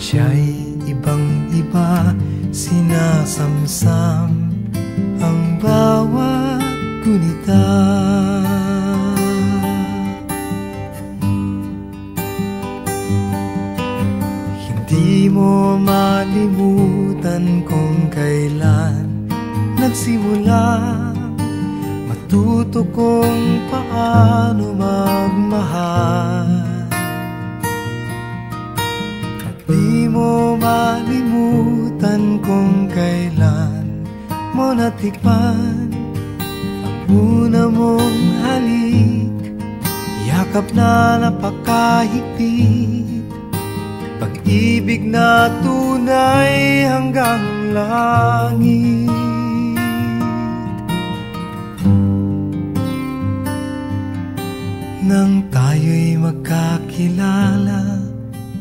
Siya'y ibang-iba Sinasamsam Ang bawat gunita Hindi mo malimutan kung kailan Nagsimula. Matuto kung paano magmahal. Mo malimutan kung kailan mo natikman. Ang una mong halik Yakap na napakahigpit. Pag-ibig na tunay hanggang langit. Nang tayo'y magkakilala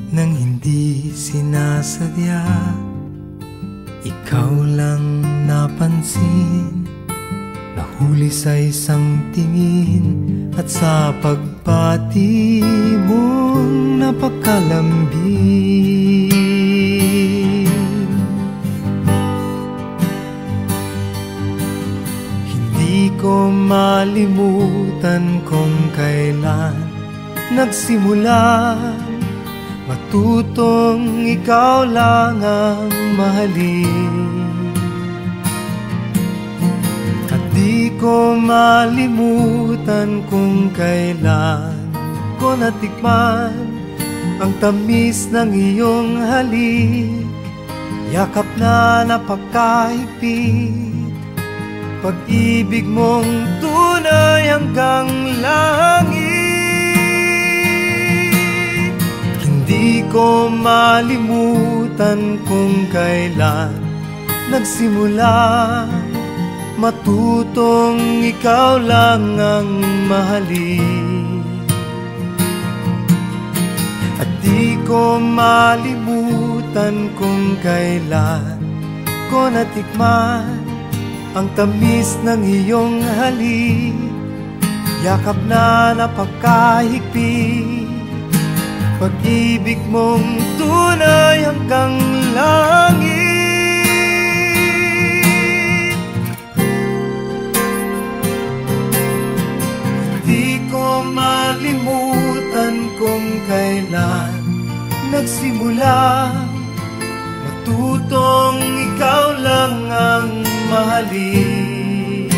Nang hindi sinasadya. Ikaw lang napansin Nahuli sa isang tingin at sa pagpati mong napakalambing. Hindi ko malimutan kung kailan nagsimula Matutong ikaw lang ang mahalin. Di ko malimutan kung kailan ko natikman Ang tamis ng iyong halik. Yakap na napakahigpit Pag-ibig mong tunay hanggang langit Hindi ko malimutan kung kailan nagsimula. Matutong ikaw lang ang mahalin. At di ko malimutan kung kailan ko natikman Ang tamis ng iyong halik Yakap na napakahigpit Pag-ibig mong tunay hanggang langit. Malimutan kung kailan nagsimula. Matutong ikaw lang ang mahalin.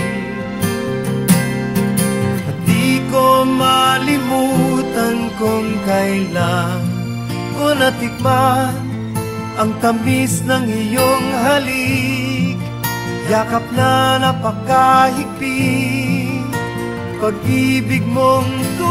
At di ko malimutan kung kailan ko natikman Ang tamis ng iyong halik. Yakap na napakahigpit pag-ibig mong tunay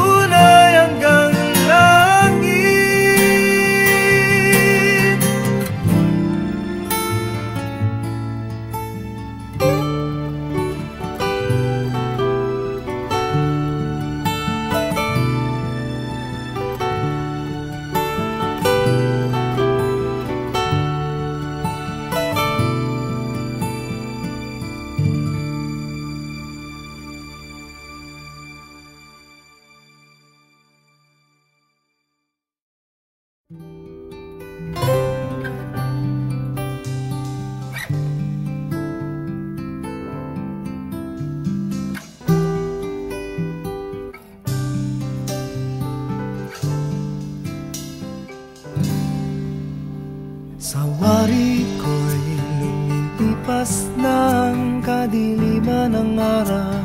wari ko'y lumilipas ng kadiliman ng araw.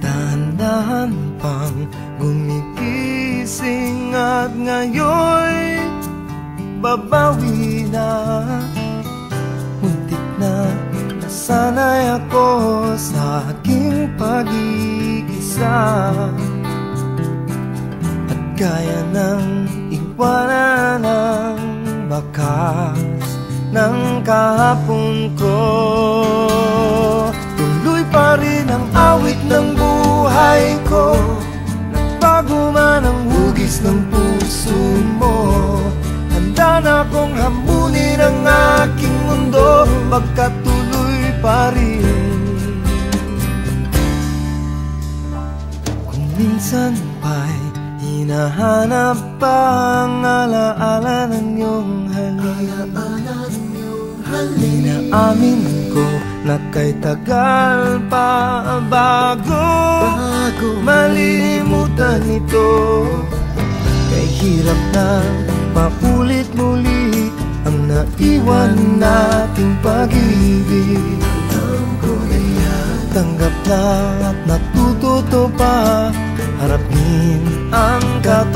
Dahan-dahan pang gumigising at ngayon babawi na. Muntik na nasanay ako sa aking pag-iisa. At gaya ng iwanan ng kahapon ko. Tuloy pa rin ang awit ng buhay ko. Nagbago man ang hugis ng puso mo. Handa na akong hamunin ang aking mundo Pagkatuloy pa rin. Kung minsan pa'y hinahanap pa ang alaala ng iyong halik Inaamin ko na kay tagal pa bago, bago. Malimutan ito. Kay hirap na paulit muli ang Naiwan nating pag-ibig. Tanggap na at natututo pa Harapin ang katotohanan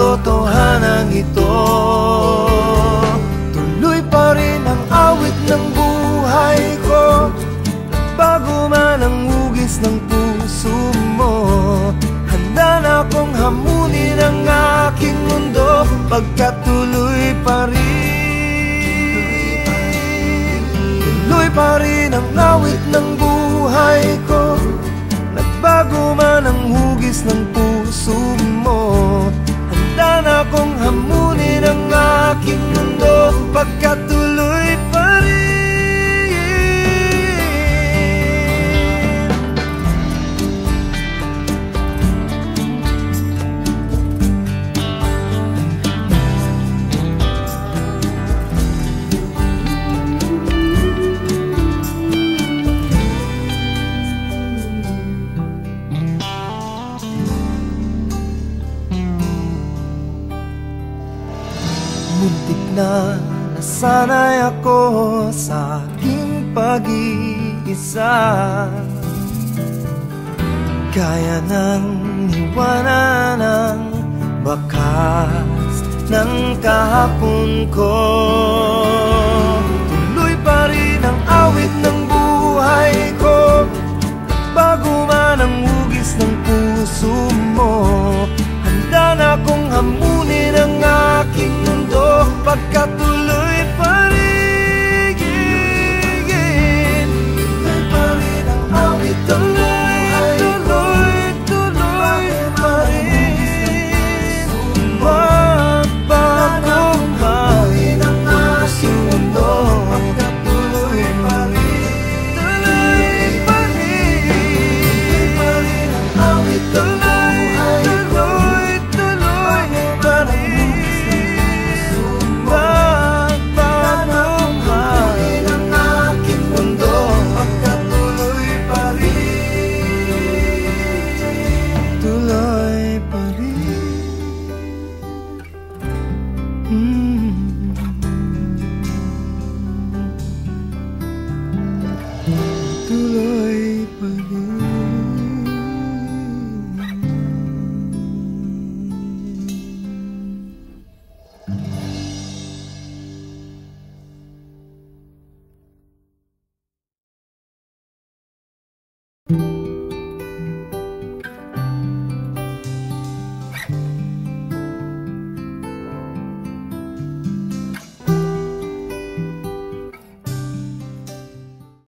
Pagkatuloy pa rin. Tuloy pa rin ang awit ng buhay ko. Nagbago man ang hugis ng sa aking pag-iisa. Kaya nang iwanan ang bakas ng kahapon ko Tuloy pa rin ang awit ng